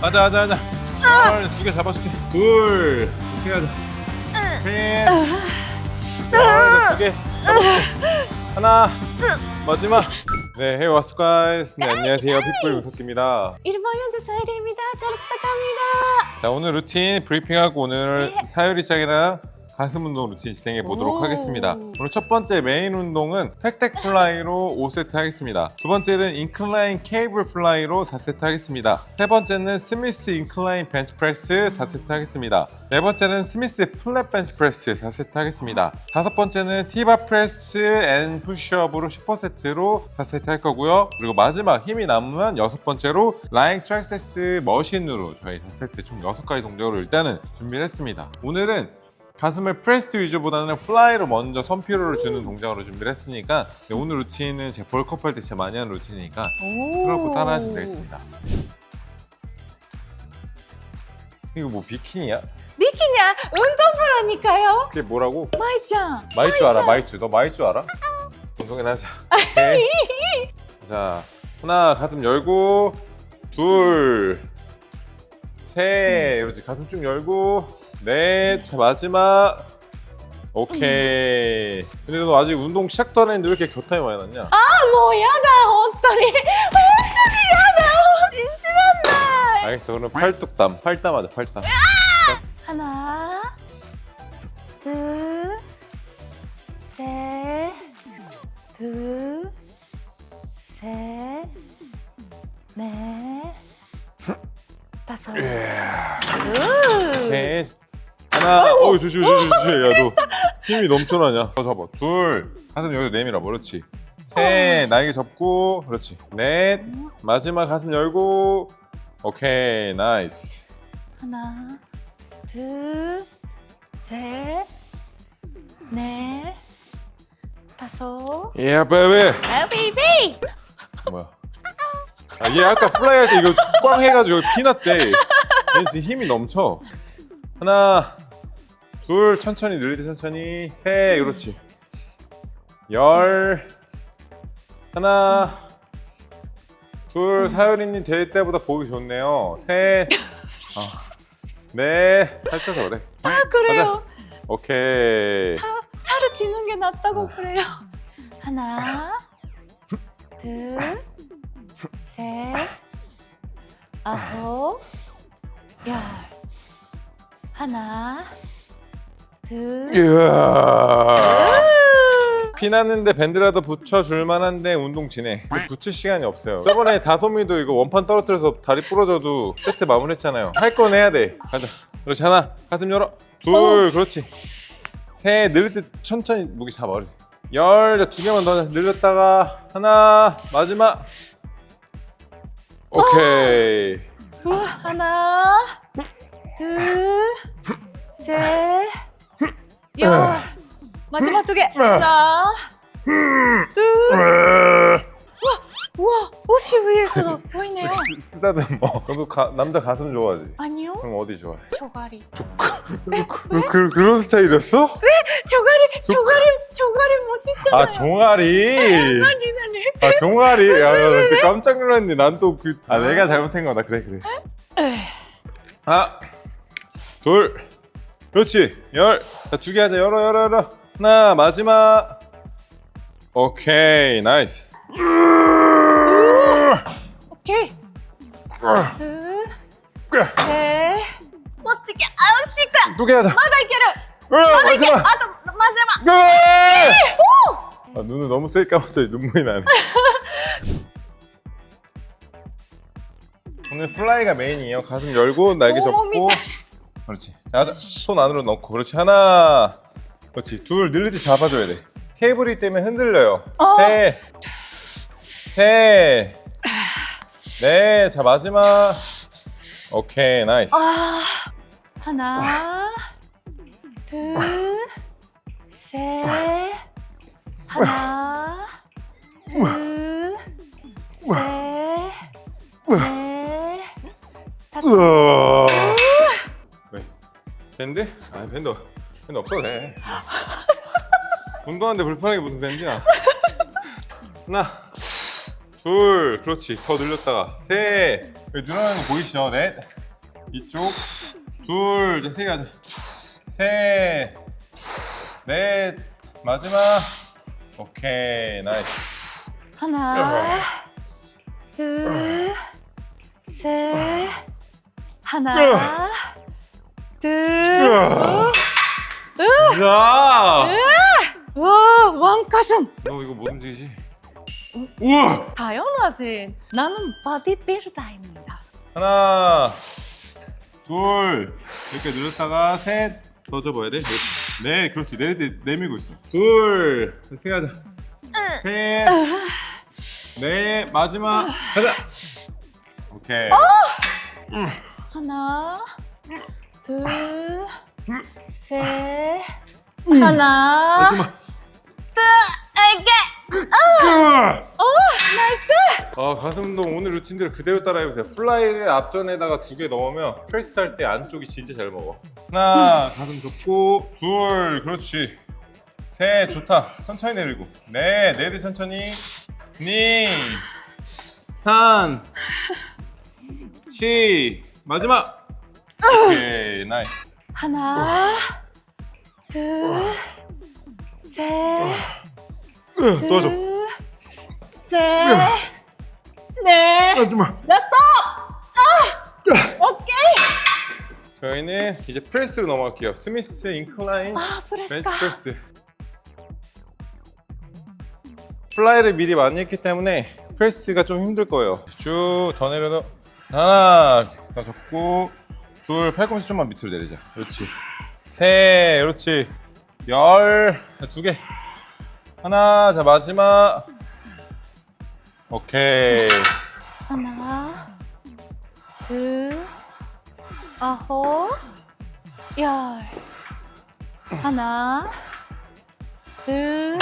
가자 가자 가자. 헐, 두개 잡아줄게. 둘 이렇게 가자. 셋두개 하나 마지막. 네 what's up guys? 네 안녕하세요. pitbull 윤석기입니다. 일본 연주 사이리입니다. 잘 부탁합니다. 자 오늘 루틴 브리핑하고 오늘 사유리 짝이랑 가슴 운동 루틴 진행해 보도록 오. 하겠습니다. 오늘 첫 번째 메인 운동은 팩텍 플라이로 5세트 하겠습니다. 두 번째는 인클라인 케이블 플라이로 4세트 하겠습니다. 세 번째는 스미스 인클라인 벤치 프레스 4세트 하겠습니다. 네 번째는 스미스 플랫 벤치 프레스 4세트 하겠습니다. 다섯 번째는 티바 프레스 앤 푸시업으로 10%세트로 4세트 할 거고요. 그리고 마지막 힘이 남으면 여섯 번째로 라인 트랙세스 머신으로 저희 4세트 총 6가지 동작으로 일단은 준비를 했습니다. 오늘은 가슴을 프레스 위주보다는 플라이로 먼저 선피로를 주는 동작으로 준비를 했으니까 네, 오늘 루틴은 제 벌크업 할 때 진짜 많이 하는 루틴이니까 틀어놓고 따라 하시면 되겠습니다. 이거 뭐 비키니야? 비키냐? 운동부라니까요. 그게 뭐라고? 마이짱. 마이쮸 알아? 마이쮸. 너 마이쮸 알아? 운동이나 하자. 오케이. 자, 하나 가슴 열고 둘, 셋, 그렇지 가슴 쭉 열고 넷, 자 마지막. 오케이. 근데 너 아직 운동 시작도 안 했는데 왜 이렇게 겨타이 많이 났냐? 아, 뭐 야다. 진실한다. 알겠어. 그럼 팔뚝담, 팔담 하자, 팔담. 하나, 둘, 셋, 둘, 셋, 넷, 다섯. 둘. 오케이. 하나, 어, 조심, 조심, 조심. 야, 너 힘이 넘쳐나냐? 어, 잡아. 둘, 가슴 여기서 내밀어. 그렇지. 셋, 날개 접고, 그렇지. 넷, 마지막 가슴 열고, 오케이, 나이스. 하나, 둘, 셋, 넷, 다섯. 예, 베이비. 아, 베이비! 뭐야? 아, 얘 아까 플라이 할 때 이거 꽝 해가지고 여기 피났대. 얘 지금 힘이 넘쳐. 하나, 둘, 천천히 늘릴 때 천천히. 셋, 그렇지. 열. 하나, 둘, 사유리님 대회 때보다 보기 좋네요. 셋, 아, 넷, 살쪄서 그래. 아, 그래요. 오케이. 살을 찌는 게 낫다고 그래요. 하나, 둘, 셋, 아홉, 열. 하나, 둘, 이야. 피났는데 밴드라도 붙여줄 만한데 운동. 그 붙일 시간이 없어요. 저번에 다솜이도 이거 원판 떨어뜨려서 다리 부러져도 세트 마무리했잖아요. 할 건 해야 돼. 가자. 그렇지 하나. 가슴 열어. 둘. 그렇지. 셋. 늘릴 때 천천히 무게 잡아. 그렇지. 열. 두 개만 더 늘렸다가 하나. 마지막. 오케이. 우와, 하나, 둘, 셋, 열. 마지막 두 개. 하나, 둘. 우와, 옷이 위에서도 보이네요. 쓰, 쓰다듬어. 뭐. 너도 가- 남자 가슴 좋아하지? 아니요, 그럼 어디 좋아해? 조가리. 그, 그, 그런 스타일이었어? 조가리, 조가리, 조가리 멋있잖아요. 아 종아리. 아니, 아니. 아 종아리. 야, 나 진짜 깜짝 놀랐네. 난 또 그. 아 내가 잘못한 거다. 그래 그래. 에이. 하나, 둘, 그렇지. 열. 자두 개 하자. 열어 열어 열어. 하나 마지막. 오케이 나이스. 오케이. 둘, 셋. 어떻게 아우 씨가 두개 하자. 마다이케를 어, 마지막. 아또 마지막. 아, 눈을 너무 세게 감았더니 눈물이 나네. 오늘 플라이가 메인이에요. 가슴 열고 날개 접고. 온몸이 그렇지. 자. 손 안으로 넣고. 그렇지. 하나. 그렇지. 둘 늘릴 때 잡아줘야 돼. 케이블이 때문에 흔들려요. 어. 셋. 셋. 네. 자 마지막. 오케이. 나이스. 아 하나 둘 셋. 하나 밴드? 아 밴드 밴드 없어도 돼. 운동하는데 불편하게 무슨 밴드야? 하나, 둘, 그렇지. 더 늘렸다가 셋, 여기 늘어나는 거 보이시죠? 넷. 이쪽. 둘. 이제 세개 하자. 셋. 넷. 마지막. 오케이. 나이스. 하나, 둘, 셋, 하나, 둘, 야! 와, 왕가슴! 너 이거 못 움직이지? 우와! 당연하지. 나는 바디빌더입니다. 하나, 둘, 이렇게 늘렸다가 셋, 더 접어야 돼. 그렇지. 네, 그렇지. 네, 네, 내밀고 있어. 둘, 세 가자. 셋, 넷, 마지막 가자. 오케이. 하나, 둘, 셋, 하나, 마지막. 에게! 어, 나이스! 아 가슴 운동 오늘 루틴대로 그대로 따라해보세요. 플라이를 앞전에다가 두 개 넣으면 프레스 할 때 안쪽이 진짜 잘 먹어. 하나 가슴 접고 둘 그렇지. 셋 좋다. 천천히 내리고 넷 내리 천천히 니 산 시 마지막 오케이 나이스. 하나, 둘, 셋, 도와줘. 둘, 셋, 넷, 마지막. 렛츠 고! 아! 오케이! 저희는 이제 프레스로 넘어갈게요. 스미스 인클라인 아, 벤치 프레스가. 프레스. 플라이를 미리 많이 했기 때문에 프레스가 좀 힘들 거예요. 쭉 더 내려서 하나 더 접고 둘 팔꿈치 좀만 밑으로 내리자. 그렇지. 세 그렇지. 열 두 개. 하나 자 마지막. 오케이. 하나, 둘, 아홉, 열. 하나, 둘,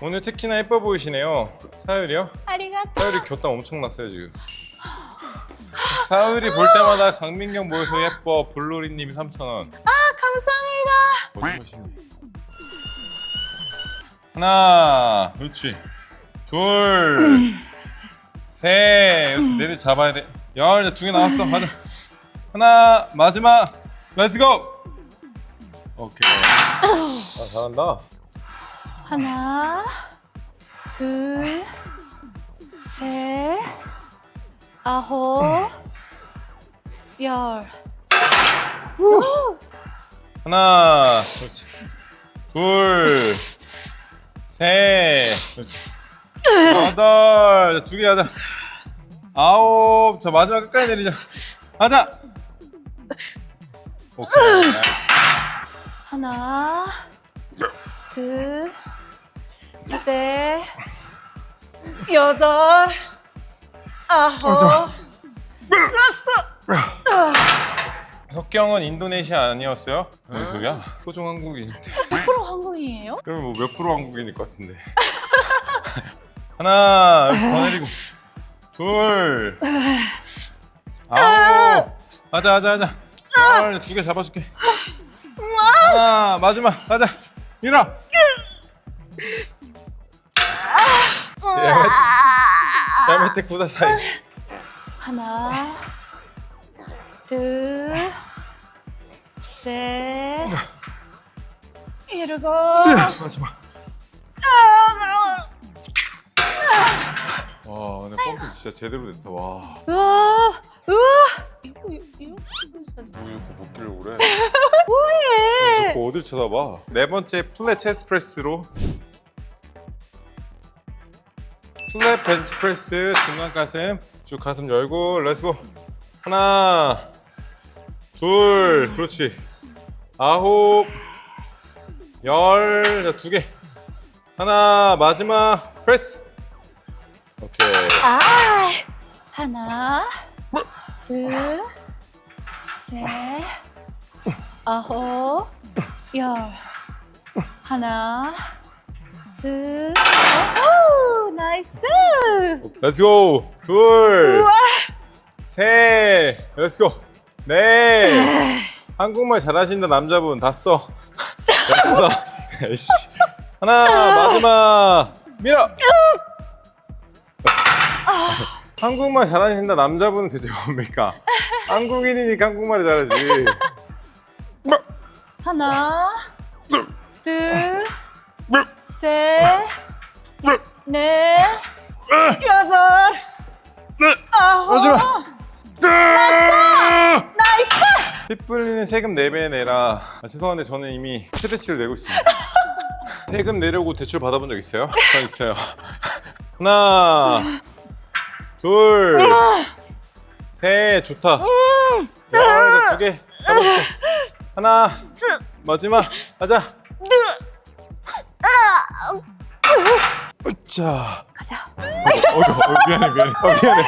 오늘 특히나 예뻐 보이시네요. 사율이요? 아리가또. 사율이 교땀 엄청 났어요 지금. 사율이 볼 때마다 강민경 보여서 예뻐 블루리님이 3,000원. 아, 감사합니다. 하나, 그렇지. 둘, 셋. 내리 잡아야 돼. 열, 이제 두개 나왔어. 가자. 하나, 마지막. 렛츠고. 오케이. 아, 잘한다. 하나, 둘, 셋, 아홉, 열. 하나, 그렇지. 둘, 셋, 그렇지. 여덟, 두 개 하자. 아홉, 자 마지막 끝까지 내리자. 하자. 오케이. 나이스. 하나, 둘, 셋, 여덟, 아홉, 라스트. 석경은 인도네시아 아니었어요? 무슨 소리야? 토종 한국인인데. 프로 한국이에요? 그러면 뭐몇 프로 한국인일 것 같은데. 하나, 더 내리고. 둘. 아홉. 하자, 하자, 하자. 열, 두 개 잡아줄게. 하나, 마지막. 가자. 밀어. 야메테, 야메테 구다 사이. 하나, 둘, 셋, 일곱, 마지막. 와, 근데 펌핑 진짜 제대로 됐다. 와. 우와, 우와. 이거 이거 이거 뭐 이렇게 벗기려고 그래? 뭐해? 자꾸 어딜 쳐다봐? 네 번째 플랫 체스트 프레스로 플랫 벤치 프레스 중간 가슴 쭉 가슴 열고 렛츠고 하나 둘 그렇지. 아홉 열두개. 하나 마지막 프레스. 오케이. 아, 하나, 둘, 셋, 아홉, 열. 하나, 둘, 오, 나이스. 렛츠고 둘셋. 렛츠고 네 한국말 잘하신다 남자분 다써 됐어 에이씨. 하나 마지막 밀어 한국말 잘하신다 남자분은 대체 뭡니까? 한국인이니까 한국말이 잘하지. 하나, 둘, 셋, 넷, 여덟, 아홉. 하지마. 나이스! 피 불리는 세금 4배 내라. 아, 죄송한데 저는 이미 최대치를 내고 있습니다. 세금 내려고 대출 받아본 적 있어요? 전 있어요. 하나, 둘, 셋, 좋다. 야, 두개 잡아줄게. 하나, 마지막, 가자. 자, 가자. 어, 어, 미안해, 미안해, 어, 미안해,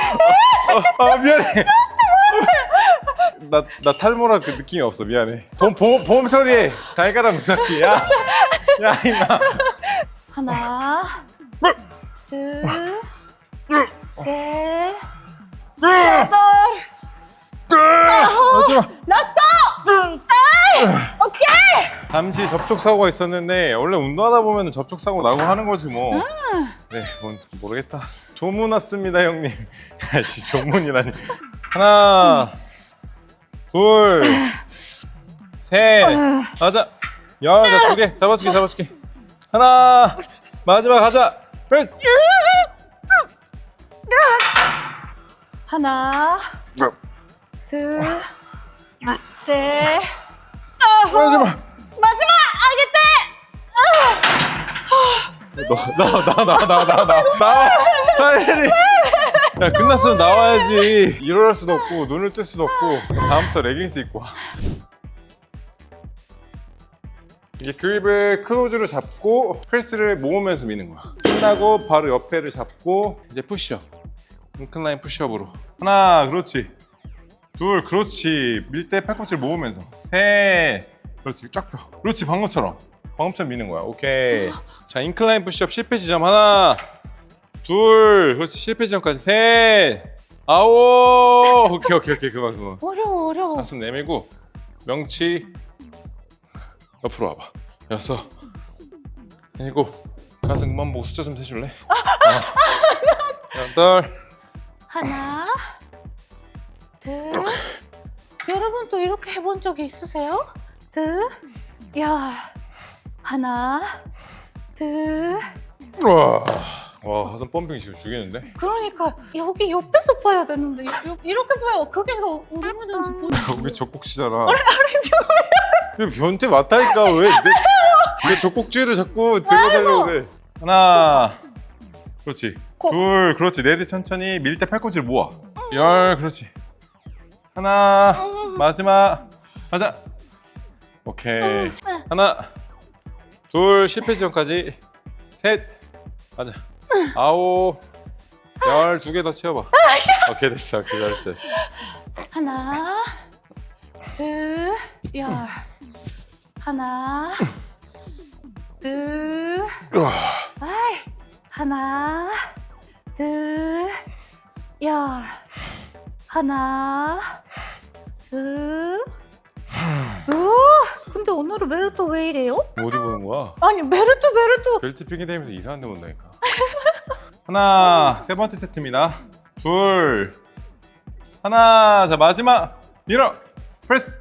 어, 어, 미안해. 나, 나 탈모라 그 느낌이 없어, 미안해. 보험, 보험, 보험 처리해. 달걀랑 무삭기, 야, 야, 임마. 하나, 둘, 셋, 여덟, 마지막. 라스트! 에이! 잠시 접촉 사고가 있었는데 원래 운동하다 보면 접촉 사고 나고 하는 거지 뭐. 네, 뭔 모르겠다. 조문 왔습니다, 형님. 아씨, 조문이라니. 하나, 둘, 셋, 가자. 야, 나두 개 잡아줄게, 잡아줄게. 하나, 마지막 가자. 프레스. 하나, 둘, 셋, 마지막. 마지막! 알겠대! 너나나나나나나 사일이 야 끝났으면 나와야지. 일어날 수도 없고 눈을 뜰 수도 없고 다음부터 레깅스 입고 와. 이게 그립을 클로즈로 잡고 프레스를 모으면서 미는 거야. 끝나고 바로 옆에를 잡고 이제 푸시업. 인클라인 푸시업으로. 하나 그렇지. 둘 그렇지. 밀 때 팔꿈치를 모으면서. 셋 그렇지 쫙 펴 그렇지 방금처럼 방금처럼 미는 거야 오케이 자 인클라인 푸시업 실패 지점 하나 둘 그렇지 실패 지점까지 셋 아홉 오케이 오케이 오케이 그만 그만 어려워, 어려워. 가슴 내밀고 명치 옆으로 와봐 여섯 일곱 가슴 그만 보고 숫자 좀 세줄래? 어. 여덟 하나, 둘. 여러분도 이렇게 해본 적이 있으세요? 둘, 열. 하나, 둘. 와, 와 가슴 펌핑 지금 죽이는데? 그러니까 여기 옆에서 봐야 되는데 요- 이렇게 봐야 그게 더 우리문인지 모르. 우리 젖꼭지잖아. 왜 변태 맞다니까 왜? 내, 내 젖꼭지를 자꾸 들어달라고! 그래. 하나. 그렇지. 코. 둘 그렇지. 내리 천천히 밀 때 팔꿈치를 모아. 열 그렇지. 하나. 마지막. 가자 오케이 하나 둘 실패 지점까지 셋 가자 아홉 열 두 개 더 채워봐 오케이 됐어 오케이 잘했어 잘했어. 하나, 둘, 열. 하나, 둘. 아이. 하나, 둘, 열. 하나, 둘. 우! 근데 오늘은 메르토 왜 이래요? 어디 보는 거야? 아니 메르토 메르토! 벨트 핑계 대면서 이상한 데 본다니까. 하나 세 번째 세트입니다. 둘 하나 자 마지막! 밀어! 프레스!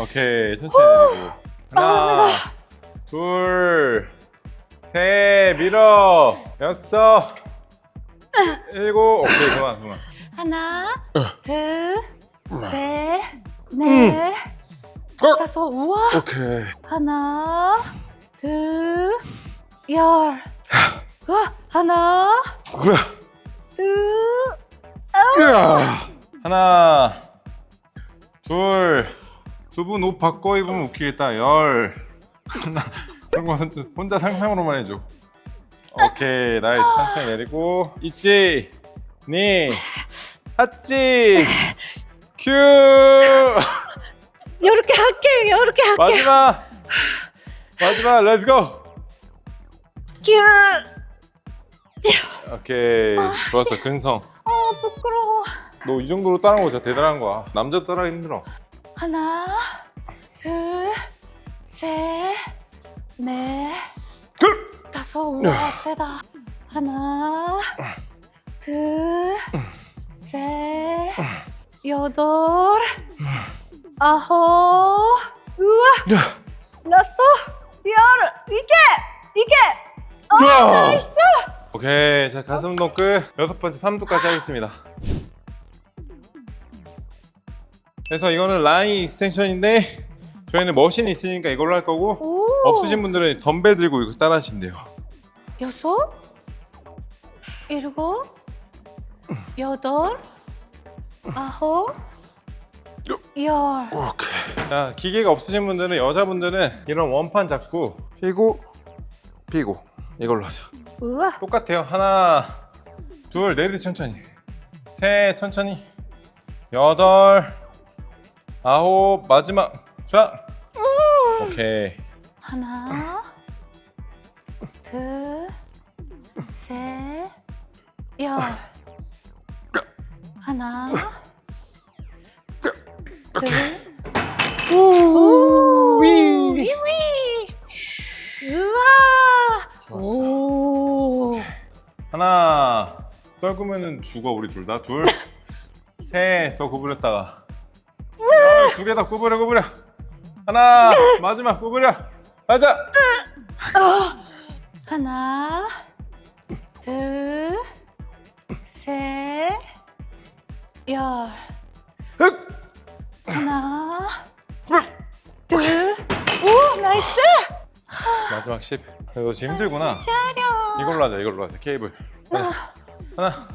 오케이 천천히 내리고. 하나 둘셋 밀어! 여섯 일곱! 오케이 그만 그만. 하나, 둘, 셋, 넷, 어? 다섯. 우와. 오케이. 하나, 둘, 열. 와, 하나, 뭐야 둘, 으아. 하나 둘 두 분 옷 바꿔 입으면 웃기겠다. 열. 하나. 그런 거 혼자 상상으로만 해줘. 오케이. 나이스. 천천히 내리고. 있지? 니? 하찌 큐 이렇게 할게, 이렇게 할게. 마지막 마지막 렛츠고 큐. 오케이 좋았어 근성 어, 부끄러워. 너 이 정도로 따라한 거 진짜 대단한 거야 남자도 따라하기 힘들어 하나, 둘, 셋, 넷, 그! 다섯. 우와, 세다. 하나, 둘, 셋, 여덟, 아홉, 우와, 라스트, 열, 이게, 이게, 어, 나이스! 오케이 자 가슴 운동 끝. 여섯 번째 삼두까지 하겠습니다. 그래서 이거는 라인 익스텐션인데 저희는 머신이 있으니까 이걸로 할 거고 오, 없으신 분들은 덤벨 들고 이거 따라 하시면 돼요. 여섯, 일곱, 여덟, 아홉, 열. 오케이 자 기계가 없으신 분들은 여자분들은 이런 원판 잡고 피고 피고 이걸로 하자 우와, 똑같아요. 하나, 둘, 내리듯 천천히. 셋, 천천히. 여덟, 아홉, 마지막. 자. 오케이. 하나, 둘, 셋, 열. 하나, 둘, 오, 위. 위위. 우와. 좋았어. 오. 하나. 떨구면은 죽어 우리 둘 다. 둘, 셋, 더 구부렸다가. 두개더 구부려 구부려. 하나, 마지막 구부려. 가자. 하나, 둘, 셋, 열. 흑. 하나, 둘, 오, 나이스! 마지막 10. 너 지금 힘들구나. 차려. 이걸로 하자 이걸로 하자 케이블 하나, 하나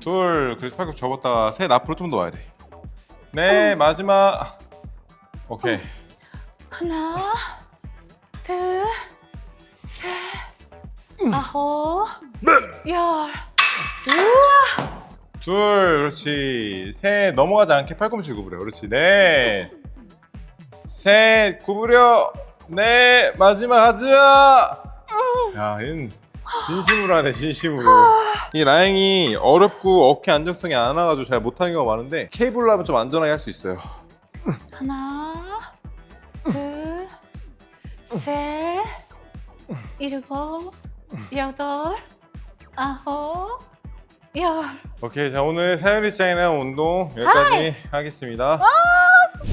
둘 그래서 팔꿈치 접었다가 셋 앞으로 좀 더 와야 돼 네 마지막 오케이 하나, 둘, 셋, 아홉, 열. 우와! 둘 그렇지. 셋 넘어가지 않게 팔꿈치 구부려. 그렇지. 넷 셋 구부려. 넷 마지막 하자 야 얘는 진심으로 하네 진심으로. 이 라인이 어렵고 어깨 안정성이 안 와가지고 잘 못하는 경우가 많은데 케이블로 하면 좀 안전하게 할 수 있어요. 하나, 둘, 셋, 일곱, 여덟, 아홉, 열. 오케이 자 오늘 사유리 짱이랑 운동 여기까지 하겠습니다.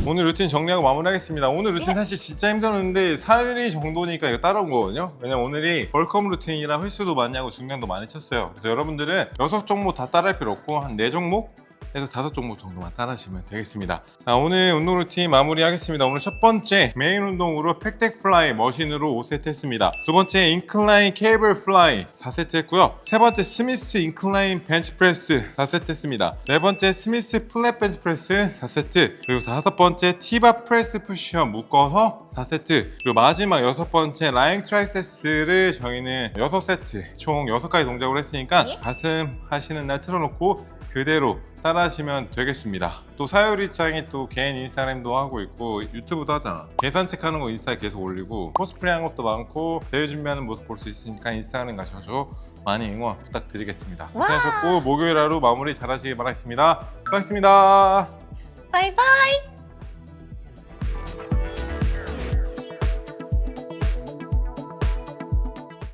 오늘 루틴 정리하고 마무리하겠습니다. 오늘 루틴 사실 진짜 힘들었는데 사유리 정도니까 이거 따라온 거거든요. 왜냐면 오늘이 벌컴 루틴이라 횟수도 많이 하고 중량도 많이 쳤어요. 그래서 여러분들은 여섯 종목 다 따라할 필요 없고 한네 종목 해서 다섯 종목 정도만 따라하시면 되겠습니다. 자, 오늘 운동 루틴 마무리하겠습니다. 오늘 첫 번째 메인 운동으로 팩덱 플라이 머신으로 5세트 했습니다. 두 번째 인클라인 케이블 플라이 4세트 했고요. 세 번째 스미스 인클라인 벤치 프레스 4세트 했습니다. 네 번째 스미스 플랫 벤치 프레스 4세트 그리고 다섯 번째 티바 프레스 푸시업 묶어서 4세트 그리고 마지막 여섯 번째 라인 트라이세스를 저희는 6세트 총 6가지 동작을 했으니까 예? 가슴 하시는 날 틀어놓고 그대로 따라하시면 되겠습니다. 또 사유리 짱이 또 개인 인스타그램도 하고 있고 유튜브도 하잖아. 계산 체크하는 거 인스타에 계속 올리고 코스프레 하는 것도 많고 대회 준비하는 모습 볼 수 있으니까 인스타그램 가셔서 많이 응원 부탁드리겠습니다. 고생하셨고 목요일 하루 마무리 잘하시길 바라겠습니다. 수고하셨습니다. 바이바이.